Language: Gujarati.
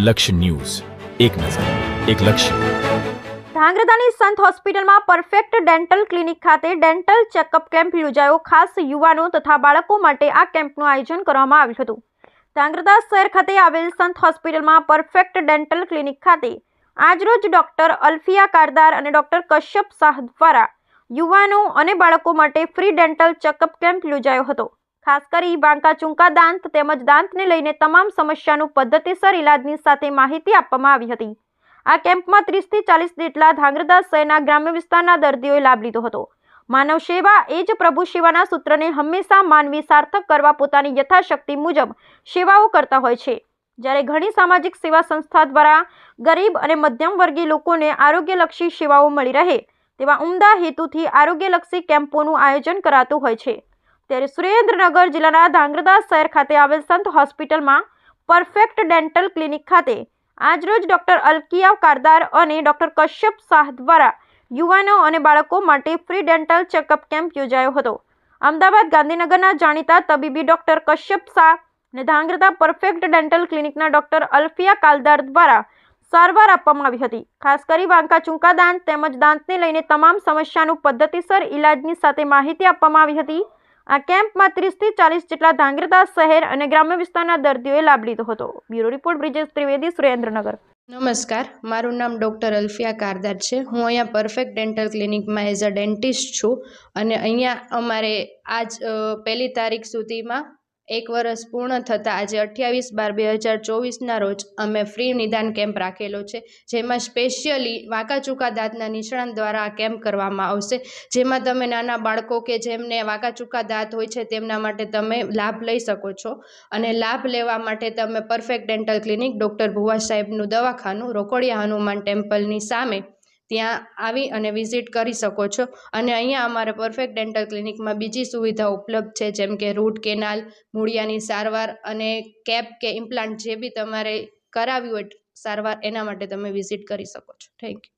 લક્ષ્ય ન્યૂઝ. એક નજર, એક લક્ષ્ય. ધ્રાંગધ્રાની સંત હોસ્પિટલમાં પરફેક્ટ ડેન્ટલ ક્લિનિક ખાતે ડેન્ટલ ચેકઅપ કેમ્પ યોજાયો. ખાસ યુવાનો તથા બાળકો માટે આ કેમ્પનું આયોજન કરવામાં આવ્યું હતું. ધ્રાંગધ્રા શહેર ખાતે આવેલ સંત હોસ્પિટલમાં પરફેક્ટ ડેન્ટલ ક્લિનિક ખાતે આજરોજ ડોક્ટર અલ્ફિયા કારદાર અને ડોક્ટર કશ્યપ શાહ દ્વારા યુવાનો અને બાળકો માટે ફ્રી ડેન્ટલ ચેકઅપ કેમ્પ યોજાયો હતો. ખાસ કરી બાંકા ચૂંકા દાંત તેમજ દાંતને લઈને તમામ સમસ્યાનું પદ્ધતિસર ઇલાજની સાથે માહિતી આપવામાં આવી હતી. આ કેમ્પમાં ત્રીસથી ચાલીસ જેટલા ધાંગરદાસ શહેરના ગ્રામ્ય વિસ્તારના દર્દીઓએ લાભ લીધો હતો. માનવ સેવા એ જ પ્રભુ સેવાના સૂત્રને હંમેશા માનવી સાર્થક કરવા પોતાની યથાશક્તિ મુજબ સેવાઓ કરતા હોય છે. જ્યારે ઘણી સામાજિક સેવા સંસ્થા દ્વારા ગરીબ અને મધ્યમ વર્ગીય લોકોને આરોગ્યલક્ષી સેવાઓ મળી રહે, તેવા ઉમદા હેતુથી આરોગ્યલક્ષી કેમ્પોનું આયોજન કરાતું હોય છે. ત્યારે સુરેન્દ્રનગર જિલ્લાના ધાંગધ્રા શહેર ખાતે આવેલ સંત હોસ્પિટલમાં પરફેક્ટ ડેન્ટલ ક્લિનિક ખાતે આજરોજ ડોક્ટર અલ્કિયા કારદાર અને ડોક્ટર કશ્યપ શાહ દ્વારા યુવાનો અને બાળકો માટે ફ્રી ડેન્ટલ ચેકઅપ કેમ્પ યોજાયો હતો. અમદાવાદ ગાંધીનગરના જાણીતા તબીબી ડોક્ટર કશ્યપ શાહ અને ધાંગધ્રા પરફેક્ટ ડેન્ટલ ક્લિનિકના ડોક્ટર અલ્ફિયા કાલદાર દ્વારા સારવાર આપવામાં આવી હતી. ખાસ કરી વાંકા ચૂંકા દાંત તેમજ દાંતને લઈને તમામ સમસ્યાનું પદ્ધતિસર ઇલાજની સાથે માહિતી આપવામાં આવી હતી. આ કેમ્પમાં ત્રીસથી ચાલીસ જેટલા ધાંગધ્રા શહેર અને ગ્રામ્ય વિસ્તારના દર્દીઓએ લાભ લીધો હતો. Bureau report, Brijesh Trivedi, Surendranagar. નમસ્કાર, મારું નામ ડૉક્ટર અલ્ફિયા કારદાર છે. હું અહીંયા પરફેક્ટ ડેન્ટલ ક્લિનિકમાં એઝ અ ડેન્ટિસ્ટ છું અને અહીંયા અમારે આજ પહેલી તારીખ સુધીમાં એક વર્ષ પૂર્ણ થતાં આજે અઠ્યાવીસ બાર બે હજાર ચોવીસના રોજ અમે ફ્રી નિદાન કેમ્પ રાખેલો છે, જેમાં સ્પેશિયલી વાંકાચૂકા દાંતના નિષ્ણાંત દ્વારા આ કેમ્પ કરવામાં આવશે. જેમાં તમે નાના બાળકો કે જેમને વાંકાચૂકા દાંત હોય છે તેમના માટે તમે લાભ લઈ શકો છો અને લાભ લેવા માટે તમે perfect dental clinic doctor Bhuva સાહેબનું દવાખાનું રોકડિયા હનુમાન ટેમ્પલની સામે ત્યાં આવી અને વિઝિટ કરી શકો છો. અને અહીંયા અમારે પરફેક્ટ ડેન્ટલ ક્લિનિકમાં બીજી સુવિધા ઉપલબ્ધ છે, જેમ કે રૂટ કેનાલ મૂળિયાની સારવાર અને કેપ કે ઇમ્પ્લાન્ટ જે બી તમારે કરાવ્યું હોય સારવાર, એના માટે તમે વિઝિટ કરી શકો છો. Thank you